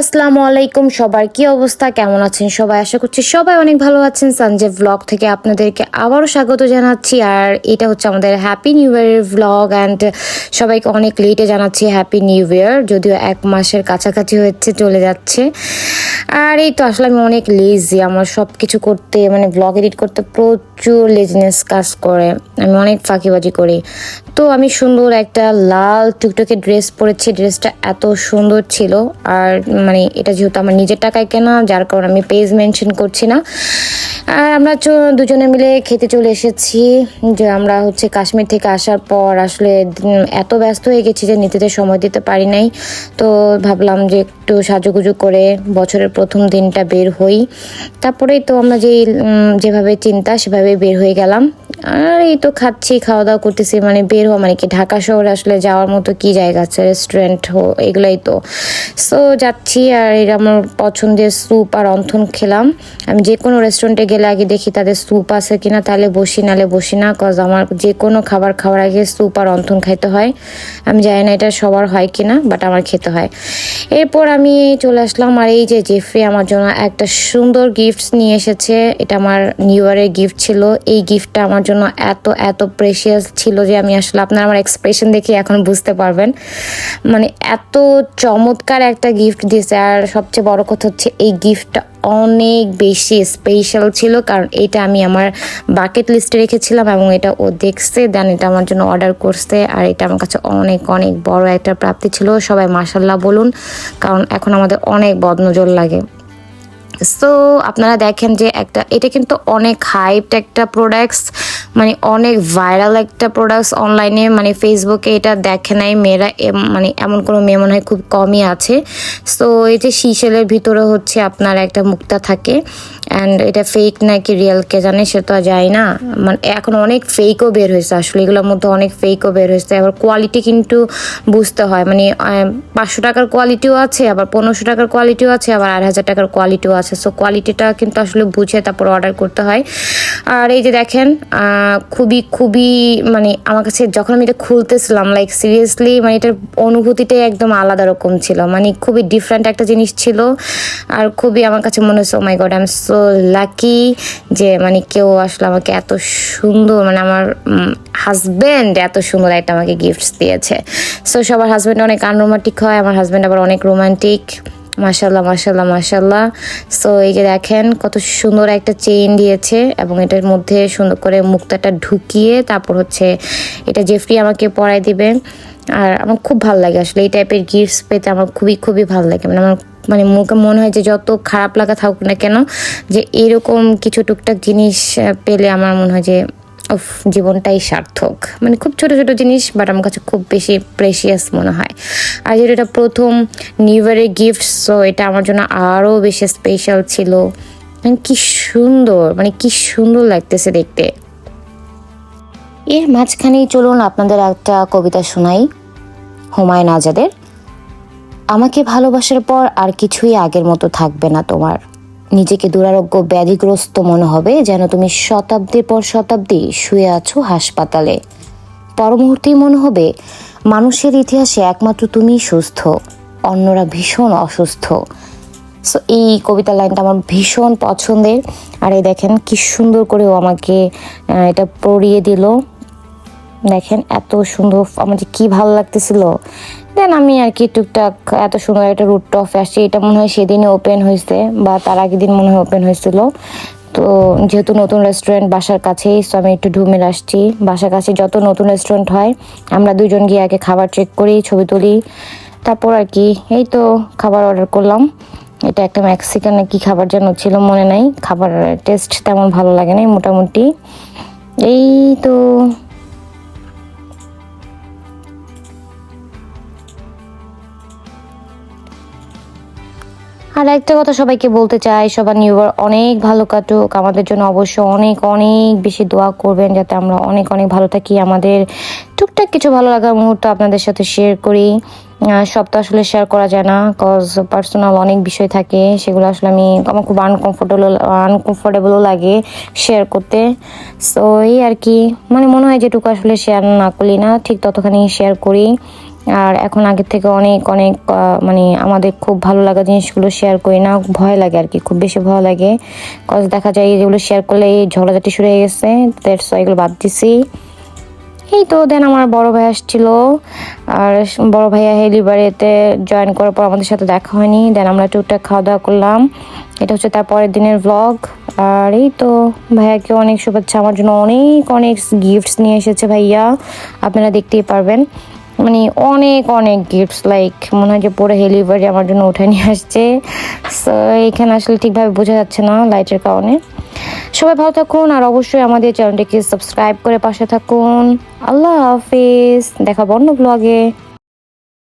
আসসালামু আলাইকুম। সবার কি অবস্থা? কেমন আছেন সবাই? আশা করছি সবাই অনেক ভালো আছেন। সানজে ব্লগ থেকে আপনাদেরকে আবারও স্বাগত জানাচ্ছি। আর এটা হচ্ছে আমাদের হ্যাপি নিউ ইয়ারের ব্লগ অ্যান্ড সবাইকে অনেক লেটে জানাচ্ছি হ্যাপি নিউ ইয়ার যদিও এক মাসের কাছাকাছি হচ্ছে চলে যাচ্ছে। আর এই তো আসলে আমি অনেক লেজি আমার সব কিছু করতে মানে ব্লগ এডিট করতে প্রচুর লেজিনেস কাজ করে। আমি অনেক ফাঁকিবাজি করি। তো আমি সুন্দর একটা লাল টুকটুকে ড্রেস পরেছি ড্রেসটা এত সুন্দর ছিল। আর মানে এটা যেহেতু আমার নিজের টাকায় কেনা, যার কারণে আমি পেজ মেনশন করছি না। আর আমরা দুজনে মিলে খেতে চলে এসেছি। যে আমরা হচ্ছে কাশ্মীর থেকে আসার পর আসলে এত ব্যস্ত হয়ে গেছি যে নিতেতে সময় দিতে পারি নাই। তো ভাবলাম যে একটু সাজুগুজু করে বছরের প্রথম দিনটা বের হই। তারপরেই তো আমরা যেই যেভাবে চিন্তা সেভাবে বের হয়ে গেলাম। আর এই তো খাচ্ছি খাওয়া দাওয়া করতেছি মানে বের হওয়া মানে কি, ঢাকা শহরে আসলে যাওয়ার মতো কি জায়গা আছে? রেস্টুরেন্ট হো, এগুলাই তো। সো যাচ্ছি আর এটা আমার পছন্দের স্যুপ আর অন্থন খেলাম। আমি যে কোনো রেস্টুরেন্টে গেলে আগে দেখি তাদের স্যুপ আছে কিনা, তাহলে বসি, নালে বসি না কজ আমার যে কোনো খাবার খাওয়ার আগে স্যুপ আর অন্থন খাইতে হয়। আমি জানি না এটা সবার হয় কিনা বাট আমার খেতে হয়। এরপর আমি চলে আসলাম আর এই যে জেফ্রি আমার জন্য একটা সুন্দর গিফট নিয়ে এসেছে। এটা আমার নিউ ইয়ারের গিফট ছিল। এই গিফটটা আমার জন্য এত এত প্রেশিয়াস ছিল যে আমি আসলে আপনার আমার এক্সপ্রেশন দেখে এখন বুঝতে পারবেন। মানে এত চমৎকার একটা গিফট দিয়েছে। আর সবচেয়ে বড় কথা হচ্ছে, এই গিফটটা অনেক বেশি স্পেশাল ছিল। কারণ এটা আমি আমার বাকেট লিস্টে রেখেছিলাম এবং এটা ও দেখছে দেন এটা আমার জন্য অর্ডার করছে। আর এটা আমার কাছে অনেক অনেক বড় একটা প্রাপ্তি ছিল। সবাই মাসাল্লাহ বলুন, কারণ এখন আমাদের অনেক বদনজর লাগে। সো আপনারা দেখেন যে একটা, এটা কিন্তু অনেক হাইপড একটা প্রোডাক্টস মানে অনেক ভাইরাল একটা প্রোডাক্টস অনলাইনে মানে ফেসবুকে এটা দেখে নাই। মেয়েরা মানে এমন কোনো মেয়ে মনে হয় খুব কমই আছে। সো এই যে শিশেলের ভিতরে হচ্ছে আপনার একটা মুক্তা থাকে। অ্যান্ড এটা ফেক নাকি রিয়েল কে জানে, সে তো যায় না। মানে এখন অনেক ফেকও বের হয়েছে আসলে। এগুলোর মধ্যে অনেক ফেকও বের হয়েছে। আবার কোয়ালিটি কিন্তু বুঝতে হয়। মানে পাঁচশো টাকার কোয়ালিটিও আছে, আবার পনেরোশো টাকার কোয়ালিটিও আছে, আবার আড়াই হাজার টাকার কোয়ালিটিও আছে। সো কোয়ালিটিটা কিন্তু আসলে বুঝে তারপর অর্ডার করতে হয়। আর এই যে দেখেন খুবই খুবই মানে আমার কাছে যখন আমি এটা খুলতেছিলাম লাইক সিরিয়াসলি মানে এটার অনুভূতিটাই একদম আলাদা রকম ছিল। মানে খুবই ডিফারেন্ট একটা জিনিস ছিল আর খুবই আমার কাছে মনে হচ্ছে "Oh my god I am so lucky যে মানে কেউ আসলে আমাকে এত সুন্দর মানে আমার হাজব্যান্ড এত সুন্দর একটা আমাকে গিফটস দিয়েছে। সো সবার হাজব্যান্ড অনেক আনরোমান্টিক হয়, আমার হাজব্যান্ড আবার অনেক রোমান্টিক মাশাল্লাহ মাশাল্লাহ মাশাল্লাহ সো এই যে দেখেন, কত সুন্দর একটা চেইন দিয়েছে এবং এটার মধ্যে সুন্দর করে মুক্তাটা ঢুকিয়ে তারপর হচ্ছে এটা জেফরি আমাকে পরাই দিবে আর আমার খুব ভালো লাগে আসলে, এই টাইপের গিফটস পেতে আমার খুবই খুবই ভালো লাগে। মানে আমার মানে মুখে মনে হয় যে যত খারাপ লাগা থাকুক না কেন, যে এরকম কিছু টুকটাক জিনিস পেলে আমার মনে হয় যে উফ জীবনটাই সার্থক। মানে খুব ছোট ছোট জিনিস বাট আমার কাছে খুব বেশি প্রেশিয়াস মনে হয়। আর যেটা এটা প্রথম নিউ ইয়ারের গিফট সো এটা আমার জন্য আরও বেশি স্পেশাল ছিল। মানে কি সুন্দর মানে কি সুন্দর লাগতেছে দেখতে। এর মাঝখানেই চলুন আপনাদের একটা কবিতা শোনাই, হুমায়ুন আজাদের। আমাকে ভালোবাসার পর আর কিছুই আগের মতো থাকবে না তোমার। নিজেকে দুরারোগ্য ব্যাধিগ্রস্ত মনে হবে, যেন তুমি শতাব্দীর পর শতাব্দী শুয়ে আছো হাসপাতালে। পর মুহূর্তেই মনে হবে, মানুষের ইতিহাসে একমাত্র তুমিই সুস্থ, অন্যরা ভীষণ অসুস্থ। সো এই কবিতা লাইনটা আমার ভীষণ পছন্দের। আর এই দেখেন, কি সুন্দর করে ও আমাকে এটা পড়িয়ে দিল। দেখেন, এত সুন্দর, আমার যে কি ভালো লাগতেছিল। দেন আমি আর কি টুকটাক এত সুন্দর একটা রুট টফে আসছি। এটা মনে হয় সেদিনে ওপেন হয়েছে বা তার আগের দিন মনে হয় ওপেন হয়েছিল। তো যেহেতু নতুন রেস্টুরেন্ট বাসার কাছেই সো আমি একটু ঢুমের আসছি। বাসার কাছে যত নতুন রেস্টুরেন্ট হয়, আমরা দুজন গিয়ে আগে খাবার চেক করি, ছবি তুলি। তারপর আর কি, এই তো খাবার অর্ডার করলাম। এটা একটা মেক্সিকান কি খাবার যেন ছিল, মনে নাই। খাবার টেস্ট তেমন ভালো লাগে নাই মোটামুটি। এই তো আর একটা কথা সবাইকে বলতে চাই, সবার নিউ ইয়ার অনেক ভালো কাটুক। আমাদের জন্য অবশ্য অনেক অনেক বেশি দোয়া করবেন যাতে আমরা অনেক অনেক ভালো থাকি। আমাদের টুকটাক কিছু ভালো লাগার মুহূর্ত আপনাদের সাথে শেয়ার করি। সব তো আসলে শেয়ার করা যায় না কজ পার্সোনাল অনেক বিষয় থাকে। সেগুলো আসলে আমি আমার খুব আনকমফোর্টেবল আনকমফোর্টেবলও লাগে শেয়ার করতে। সো এই আর কি। মানে মনে হয় যেটুকু আসলে শেয়ার না করলি না, ঠিক ততখানি শেয়ার করি। আর এখন আগের থেকে অনেক অনেক মানে আমাদের খুব ভালো লাগা জিনিসগুলো শেয়ার করি না, ভয় লাগে আর কি, খুব বেশি ভয় লাগে। কজ দেখা যায় যেগুলো শেয়ার করলে এই ঝগড়াঝাটি শুরু হয়ে গেছে এগুলো বাদ দিছি। এই তো দেন আমার বড় ভাই আসছিল, আর বড় ভাইয়া হেলিবাড়িতে জয়েন করার পর আমাদের সাথে দেখা হয়নি। দেন আমরা টুকটাক খাওয়া দাওয়া করলাম। এটা হচ্ছে তার পরের দিনের ব্লগ আর এই তো ভাইয়াকে অনেক শুভেচ্ছা, আমার জন্য অনেক অনেক গিফটস নিয়ে এসেছে ভাইয়া। আপনারা দেখতেই পারবেন। মানে অনেক অনেক গিফটস লাইক মনে হয় যে পুরো হেলিভারি আমার জন্য উঠে নিয়ে আসছে। সো এখানে আসলে ঠিকভাবে বোঝা যাচ্ছে না লাইটের কারণে। সবাই ভালো থাকুন, আর অবশ্যই আমাদের চ্যানেলটিকে সাবস্ক্রাইব করে পাশে থাকুন। আল্লাহ হাফিজ দেখা অন্য ব্লগে